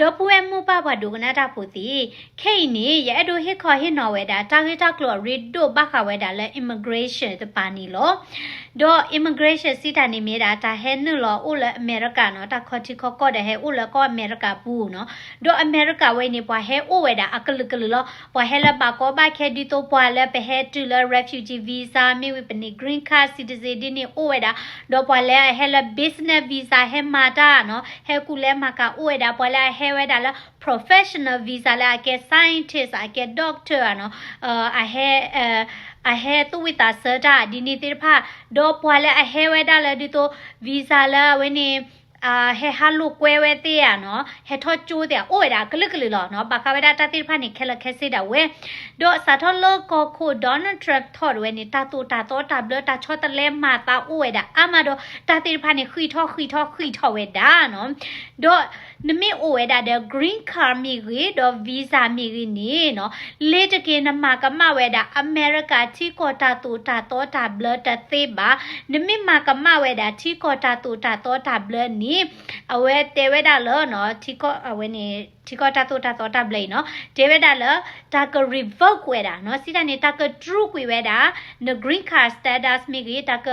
ဒေါ်ပူအမှုပဘဒုကနာတာပူတီခိနေရဲ့အဒိုဟစ်ခေါ်ဟစ်နော်ဝဲတာတာဂက်တာကလော်ရီဒိုဘခဝဲတာလဲ immigration တပါနီလောဒေါ် immigration စီတာနေမြေတာတာဟဲနုလောဥလအမေရိကနော်တာခေါ်တီခေါ်ကော့တဲ့ဟဲဥလကောအမေရိကဘူးနော်ဒေါ်အမေရိကဝဲနေပွားဟဲဥဝဲတာအကလကလလောပွားဟဲလပါကောဘခဲဒီတိုပွားလဲပဟဲတူလ refugee visa မြေဝိပနေ green card citizen ဒီနေဥဝဲတာဒေါ်ပွားလဲဟဲလ business visa ဟဲမာတာနော်ဟဲကူလဲမာကဥဝဲတာပွားလဲဟဲဝဲတာလား professional visa လာကဲ scientist အကဲ doctor နော်အဟဲအဟဲသူဝိတာစတာဒီနီတိဖာဒေါ်ပွာလဲအဟဲဝဲတာလဲဒီတို visa လာဝဲနေအာဟဲဟာလုကွဲဝဲတဲ့ရနော်ဟဲထော့ကျိုးတဲ့အိုရတာကလကလလောနော်ဘာကဝဲတာတတိဖာနေခဲလခဲစစ်တာဝဲ ဒေါ်စာထောလောကိုခိုဒေါ်နယ်ထရပ်ထော်ဝဲနေတာတူတာတော့တာဘလတာချောတလဲမာတာအိုရတာအမတော့တတိဖာနေခွီထော့ခွီထော့ခွီထော့ဝဲတာနော်ဒေါ်နမေအိုဝဲတာတဲ့ green card မိရီတော့ visa မိရီနေနော်လေတကင်းနမကမဝဲတာ America ချီကောတာတူတာတော့တာ blood တသေးပါနမေမကမဝဲတာချီကောတာတူတာတော့တာ blood နေအဝဲတဲဝဲတာလောနော်ချီကောအဝဲနေ ချီကောတာတူတာတော့တာ blood နော်တဲဝဲတာလောတာက revoke ဝဲတာနော်စီတာနေတာက true ကွေဝဲတာ the green card status မိရီတာက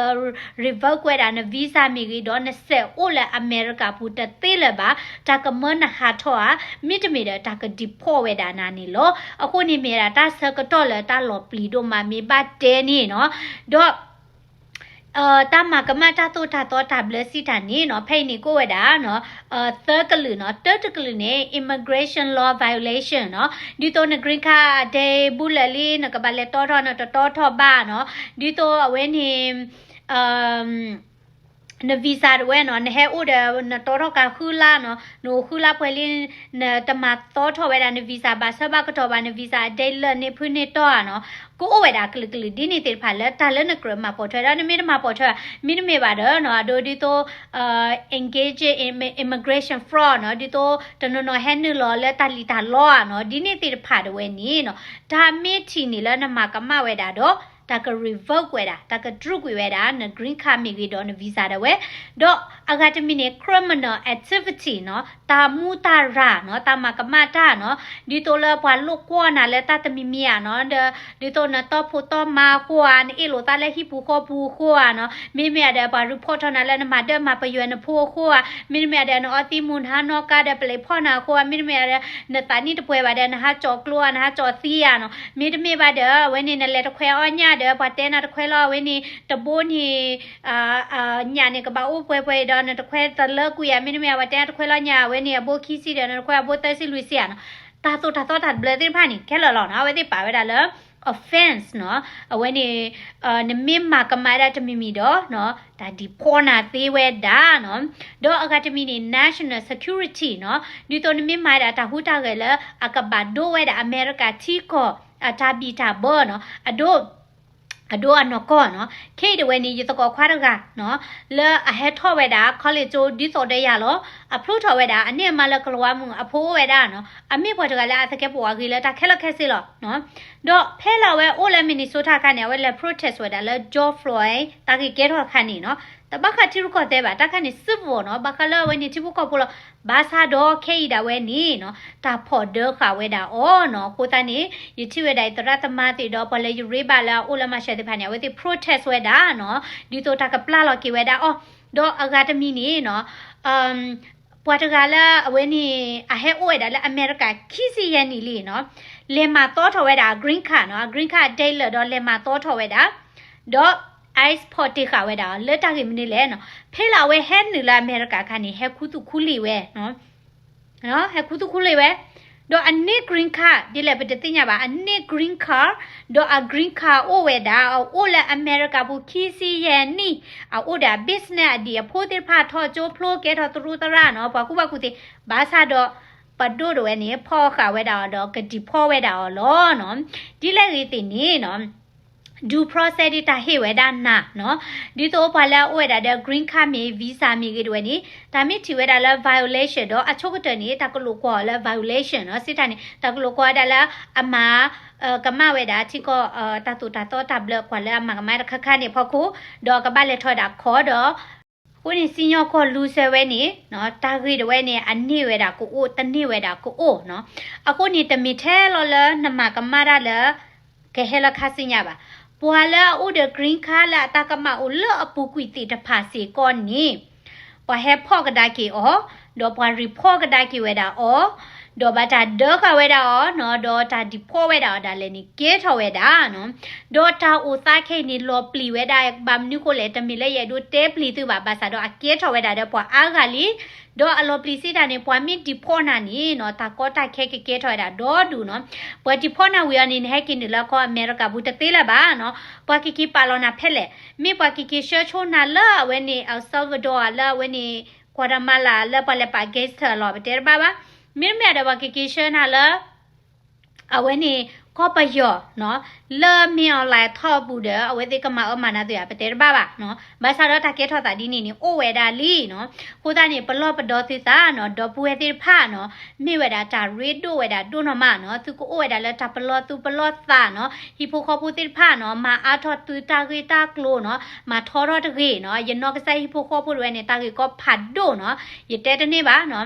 revoke ဝဲတာန visa မိရီတော့20အိုလဲ America ပူတသေးလဲပါတာကမနဟာထောအမိတမီတာတာကဒီဖောဝဲတာနာနေလောအခုနေမြေတာတာဆကတော့လဲတာလောပလီတို့မှာမိပါတဲနေနော်တော့ အာတမကမတာတိုတာတော့တာဘလစီတာနေနော်ဖိနေကိုဝဲတာနော်အာ third ကလူနော် third ကလူနေ immigration law violation နော်ဒီတော့ green card ဒေဘူးလလီနကဘလက်တော်တော့နော်တော်တော်ဘာနော်ဒီတော့အဝဲနေအမ် နဗီဇာရဝဲနော်နဟဲဥဒနတော်တော့ကခူလာနော်နိုခူလာဖွဲလင်းနတမတော်ထောဝဲတာနဗီဇာဘာဆဘကတော့ဘာနဗီဇာဒဲလနေဖုနေတော့နော်ကိုအဝဲတာကလကလဒီနေတဲ့ဖာလက်တာလနကရမပေါ်ထွဲတာနမေမပေါ်ထွဲမိနမေပါတော့နော်အဒိုဒီတော့အာ engage in immigration fraud နော်ဒီတော့တနနော်ဟဲနလောလက်တာလီတာလောနော်ဒီနေတဲ့ဖာတော့ဝဲနီနော်ဒါမေချီနေလနမကမဝဲတာတော့ တာက revoke ဝဲတာတာက true ဝဲတာန green card မိကြီးတော့ visa တော့ဝဲတော့ academy နေ criminal activity နော်တာမူတာရနော်တာမကမတာနော်ဒီတော့လဘွာလုကွာနာလဲတာတမီမီယာနော်ဒီတော့နတော့ဖို့တော့မာကွာနေလို့တာလဲဟိပူခောပူခွာနော်မိမိရတဲ့ဘာ report နာလဲနမတဲ့မပယွနဖို့ခွာမိမိရတဲ့နော်အတိမွန်ဟာနော်ကတဲ့ပလေဖောနာခွာမိမိရတဲ့နတာနီတပွဲပါတဲ့နဟာကြောကလောနဟာကြောသီးရနော်မိတမေပါတဲ့ဝင်းနေလဲတခွဲအညာတဲ့ဘာတဲနာတခွဲလောဝင်းနေတဘိုးနေအာအာညာနေကဘာအိုပွဲပွဲတော့တခွဲတလကူရမိမိရဘာတဲတခွဲလောညာဝင်းနေဘိုခီစီတဲ့တခွဲဘိုတဲစီလူစီရနော်တာတော့တာတော့တာဘလတဲ့ဖာနီခဲလောလောနော်ဝဲတိပါဝဲတာလော offense เนาะအဝဲနေအာနမင်မာကမာရတမီမီတော့เนาะဒါဒီဖောနာသေးဝဲဒါเนาะတော့အကတမီနေ national security เนาะဒီတော့နမင်မာရတာဟူတာကလည်းအကဘာဒိုဝဲဒါအမေရိကတီကိုအတာဘီတာဘောเนาะအဒို အဒိုအနော်ကောနော်ခေတဝဲနေရတကောခွာတော့ကနော်လဲအဟက်ထော့ဝဲတာခေါလေချိုဒီစော်တဲ့ရလောအဖလို့ထော်ဝဲတာအနည်းမှလဲကလောမှုအဖိုးဝဲတာနော်အမေဘောတကလည်းအသကဲပွားကြီးလဲတာခဲလခဲစီလောနော်တော့ဖဲလာဝဲအိုလဲမီနီဆိုတာကနေဝဲလဲ protest ဝဲတာလဲ George Floyd တာကြီးကဲတော့ခန်းနေနော် တဘခတိရုကောတဲ့ပါတခနဲ့စစ်ဘောနော်ဘခလာဝဲနေတိဘကောပလောဘာသာတော့ခေးတာဝဲနေနော်တာဖို့ဒခဝဲတာအော်နော်ကိုတန်းနေယတိဝဲတိုင်တရတမတိတော့ဘလဲယူရေပါလာအိုလမရှက်တဲ့ဖာနေဝဲတိ protest ဝဲတာနော်ဒီတော့တကပလာလော်ကေဝဲတာအော်တော့အဂါတမီနေနော်အမ်ပွာတကလာအဝဲနေအဟဲအိုဝဲတာလဲအမေရိကခီစီယန်နီလီနော်လေမာတော့ထော်ဝဲတာ green card နော် green card date လို့တော့လေမာတော့ထော်ဝဲတာတော့ ice pot တိခါဝဲတာလက်တာကိမနေလဲနော်ဖေးလာဝဲဟဲနူလာအမေရိကခါနေဟဲခုတုခုလီဝဲနော်နော်ဟဲခုတုခုလီဝဲတော့အနစ် green card ဒီလည်းပတတိညာပါအနစ် green card တော့အ green card အိုဝဲတာအိုလည်းအမေရိကဘူးခီစီယန်နီအိုဒါ business အဒီအဖိုးတိဖာထောချိုဖလိုကဲထောသူရူတရနော်ဘာခုဘာခုတိဘာသာတော့ပဒိုတော့နေဖောခါဝဲတာတော့ကတိဖောဝဲတာလောနော်ဒီလည်းလေးတင်နေနော် due process တာဟေဝဒါနာနော်ဒီတော့ဘာလဲဝဲတာတဲ့ green card မြေ visa မြေကတွေနိဒါမြစ်ထီဝဲတာလဲ violation တော့အချုပ်ကတည်းနေတာကလို့ကောလဲ violation နော်စစ်တာနေတာကလို့ကောဒါလဲအမားကမဝဲတာချီကောတတူတတော်တဘလကွာလဲမကမရခခနေဖခုတော့ကပလက်ထော်တာခေါ်တော့ကိုနေစင်ရောက်ခေါ်လူဆယ်ဝဲနေနော်တာဂရီတဝဲနေအနေ့ဝဲတာကိုအိုတနေ့ဝဲတာကိုအိုနော်အခုနေတမီထဲလော်လနမကမရလကဟဲလခါစင်ရပါ ပွာလာဥဒဂရင်းခါလာတကမအိုလအပူကွီတီတဖာစီကောနီပဟဲဖော့ကဒါကီအောဒေါ်ပွာရီဖော့ကဒါကီဝဲတာအော ဒေါ်ဘတာဒေါ်ခဝဲတာအောနော်ဒေါ်တာဒီဖော့ဝဲတာဒါလည်းနီကဲထော်ဝဲတာနော်ဒေါ်တာဦးသားခိနီလောပလီဝဲတာဘမ်နုကိုလေတမီလေရဒိုတဲပလီသူပါပါစာတော့အကဲထော်ဝဲတာတော့ပွာအားကလီဒေါ်အလောပလီစီတာနေပွာမီဒီဖော့နာနီနော်တာကောတာခဲကဲကဲထော်ဝဲတာဒေါ်ဒူနော်ပွာဒီဖော့နာဝီယနီဟဲကင်းဒီလာကောအမေရိကဘူးတသေးလာပါနော်ပွာကီကီပါလောနာဖက်လေမိပွာကီကီရှောချိုနာလာဝဲနေအယ်ဆာဗာဒိုလာဝဲနေကွာဒမာလာလာပလက်ပါဂက်စတာလောဘတဲဘာဘာ mirme da ba kikishan ala aweni ก็ประโยชน์เนาะเริ่มมีออนไลน์ท่อบูเดอเอาไว้ติกมาเอามานะตัวอย่างประเทศบ้าบ่ะเนาะบาซาร์ตาเกตทอตาดีนี่นี่โอเวดาลีเนาะกูตานี่ปลอปดอซิซาเนาะดอปูเวติผ้าเนาะมีเวดาจารีดูเวดาดูนมาเนาะตุกูโอเวดาแล้วจาปลอตุปลอซาเนาะฮิปูคอปูติผ้าเนาะมาอาทอตุตากีตากลูเนาะมาทอรอตะกีเนาะยันนอกใส่ฮิปูคอปูเวเนี่ยตากีก็ผัดดูเนาะยเตตะนี่บ่ะเนาะ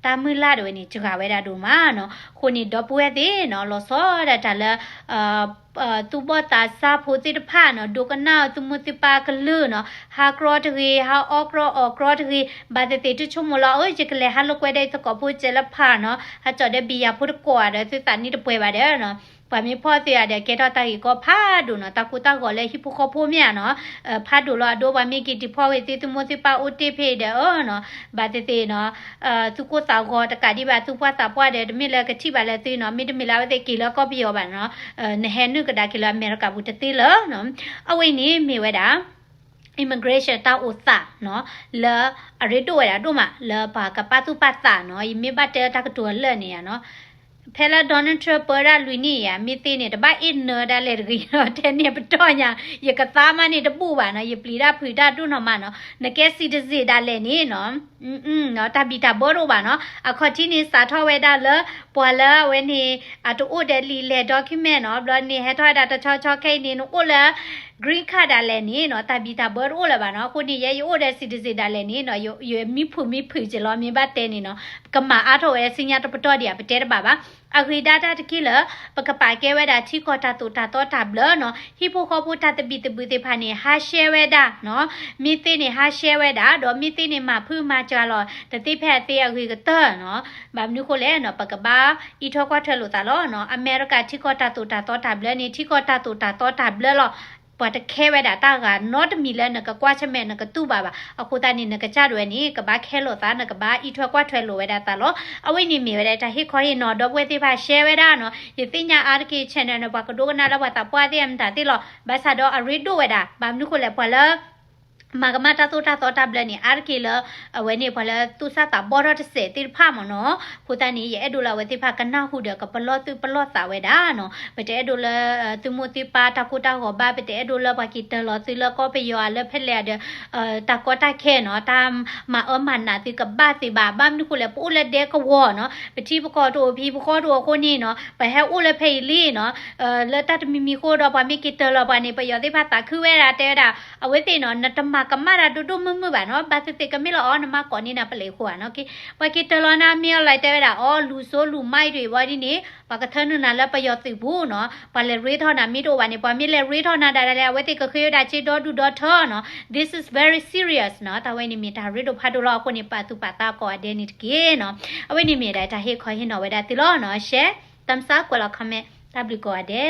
ကတိဖော်လောနော်အဲတာဂီတာကလိုမီထော်ဝဲနေမနော်ဒီလည်းရီတင်နေနော်ဒါလည်းရဒိုတဲစီတာနေနော်ဒါဒီနေတဝဲနေကဲထော်ဝဲတာအိုလီတော့ကဲထော်တာသေးနော်တော့ဘာလဲဘာတာဖော်ဝဲတာဩနော် ice ကဖော်ဝဲတာချာနေတော့ဒီဖော်ကွေရတာအိုနော်ဒီမီနန်တူလာ ice အစုပူအဒီနေနော်တာမီလာတွေနေကြွားဝဲတာတို့မှာနော်ခုနေတော့ပွဲသေးနော်လောစောတာဒါလည်းအာသူဘတာစာဖိုတိတဖာနော်ဒုကနာသူမတိပါကလူနော်ဟာကရောတကြီးဟာအောကရောအောကရောတကြီးဘာတဲ့တေချုံမလာအိုဂျကလေဟာလကွဲတဲ့တကဖို့ကျလဖာနော်ဟာကြတဲ့ဘီယာဖို့ကွာတဲ့သတန်နီတပွဲပါတယ်နော် ပမီဖော့စီရတဲ့ကေတော့တိုင်ကိုဖာဒုနော်တကူတောက်ကိုလည်းဟိပိုခဖိုမြနော်ဖာဒုလောဒိုဘာမီကီတီဖော့ဝေတီတမိုစီပါအိုတီဖေတဲ့အော်နော်ဘာတေတေနော်အာသူကိုတောက်ကိုတကတိပါသူပွားတာပွားတဲ့တမီလည်းကတိပါလည်းသိနော်မီတမီလာဝတဲ့ကီလောကောပီယောပါနော်အဲနဟဲနုကဒါကီလောအမေရိကဘူးတတိလောနော်အဝိနေမေဝဲတာ immigration တောက်ဥသနော်လာအရတိုရတို့မှာလာပါကပတ်သူပတ်တာနော်ယမေဘတ်တကတူလက်နေရနော် ဖဲလာဒေါ်နယ်ထရပရာလူနီယာမိသေးနေတပတ်အင်းနော်ဒါလေရီနော်တဲ့နေပတော့ညာရကသားမနေတပူပါနော်ယပလီရာဖီတာတုနော်မနော်နကဲစီတစီဒါလေနေနော်อืมอืมနော်တပီတာဘောတော့ပါနော်အခေါ်တီနေစာထောဝဲတာလပွာလာဝဲနေအတူအိုတယ်လီလေ document နော်ဘလနေဟဲထွားတာတချောချောခိနေနော်အိုလာ green card ဒါလည်းနေနော်တပီတာဘောရိုးလည်းပါနော်ခုနေရရိုးတဲ့ citizen ဒါလည်းနေနော်ရမိဖူမိဖူကြလောမြင်ပါတဲ့နေနော်ကမအားထောရဲ့စညာတပတော့ဒီပတဲတပါပါအဂရီဒါတာတကိလပကပါကဲဝဲတာချီကောတာတူတာတော့တာဘလနော်ဟီပိုခေါပူတာတပီတပူတေဖာနေဟာရှဲဝဲတာနော်မိသိနေဟာရှဲဝဲတာတော့မိသိနေမှာဖူမှာကြလောတတိဖက်သေးအဂရီကတော့နော်ဘာမနုကိုလဲနော်ပကပါဤထောကွာထွဲလို့တာလောနော်အမေရိကချီကောတာတူတာတော့တာဘလနေချီကောတာတူတာတော့တာဘလလော ပတ်ခဲဝဲတာတာက not မီလဲနကကွာချမဲနကတူပါပါအခုတနီနကကြရွယ်နီကဘာခဲလို့သားနကဘာဤထွက်ကွာထွဲလို့ဝဲတာတာလောအဝိနေမီဝဲတာဟိခေါ်ရင်နော်တော့ပွဲသေးပါ share ဝဲတာနော်ယသိညာ RK channel နဘကဒိုကနာလဘတာပွားတဲ့မ်တာတိလောဘာသာတော့အရီဒိုဝဲတာဘာမနုကိုလဲပွာလာ မကမတာတူတာတော့တဘလနေအာကေလအဝဲနေဖလာသူစတာဘောရတစေတိဖာမနော်ခုတနီရဲ့အဒူလာဝတိဖာကနာဟုဒကပလောတူပလောတာဝဲတာနော်ပတဲ့အဒူလာသူမတိပါတကူတာဟောဘာပတဲ့အဒူလာဘကီတလောသူလကောပယောလဖက်လက်တဲ့အဲတကောတာခဲနော်တာမအမနာတိကဘာတိဘာဘမ်နုခုလေပိုလက်တဲ့ကဝနော်ပတိပကောတိုဖီပကောတိုကိုနေနော်ဘဟဲဦးလေဖေးလီနော်အဲလက်တမီမီခိုတော့ဗမီကီတလောဘာနေပယောတိဖာတာခူဝဲတာတဲတာအဝဲတိနော်နတမကမရာတူတူမမပါနော်ဘာတိကမီလောအော်နမကောနီနာပလေခွာနော်ကေဝကီတလောနာမီလိုက်တဲတာအော်လူဆိုလူမိုက်တွေဝါဒီနေဘာကထနနာလပယောတိဘူးနော်ဘာလေရေထောနာမီတို့ဝါနေပွားမီလေရေထောနာဒါဒါဝဲတိကခေယတာချီတော့တူတော့ထောနော် this is very serious နော်တဝဲနေမီတာရေတို့ဖတ်တို့လောကိုနေပါသူပါတာကောအဒဲနေတကေနော်အဝဲနေမီတာဟေခေါ်ဟင်းတော့ဝဲတာတိလောနော် share thumbs up ကွာလောက် comment တပ်ပြီးကောအဒဲ